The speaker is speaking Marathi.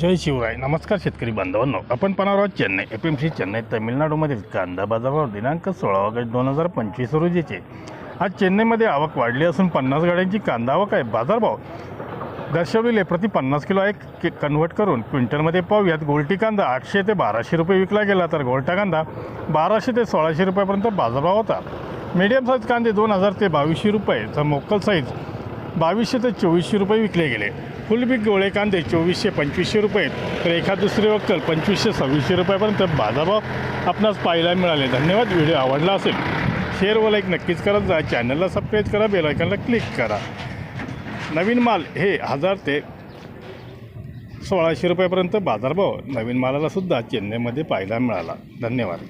जय शिवराय. नमस्कार शेतकरी बांधवांनो. आपण पाहणार आहोत Chennai F M C Chennai तामिळनाडूमधील कांदा बाजारभाव दिनांक सोळा ऑगस्ट दोन हजार पंचवीस रोजीचे. आज चेन्नईमध्ये आवक वाढली असून पन्नास गाड्यांची कांदा आवक आहे. बाजारभाव दर्शवलेले प्रति पन्नास किलो एक के कन्व्हर्ट करून क्विंटलमध्ये पाहूयात. गोलटी कांदा आठशे ते बाराशे रुपये विकला गेला तर गोलटा कांदा बाराशे ते सोळाशे रुपयापर्यंत बाजारभाव होता. मीडियम साईज कांदे दोन हजार ते बावीसशे रुपये. तर मोकल साईज बावीसशे ते चोवीसशे रुपये विकले गेले. फुलबीक गोळे कांदे चोवीसशे पंचवीसशे रुपये तर एखाद दुसरे वक्कल पंचवीसशे सव्वीसशे रुपयापर्यंत बाजारभाव आपणास पाहायला मिळाले. धन्यवाद. व्हिडिओ आवडला असेल शेअर व लाईक नक्कीच करत जा चॅनलला सबस्क्राईब करा बेलायकनला क्लिक करा. नवीन माल हे हजार ते सोळाशे रुपयापर्यंत बाजारभाव नवीन मालाला सुद्धा चेन्नईमध्ये पाहायला मिळाला. धन्यवाद.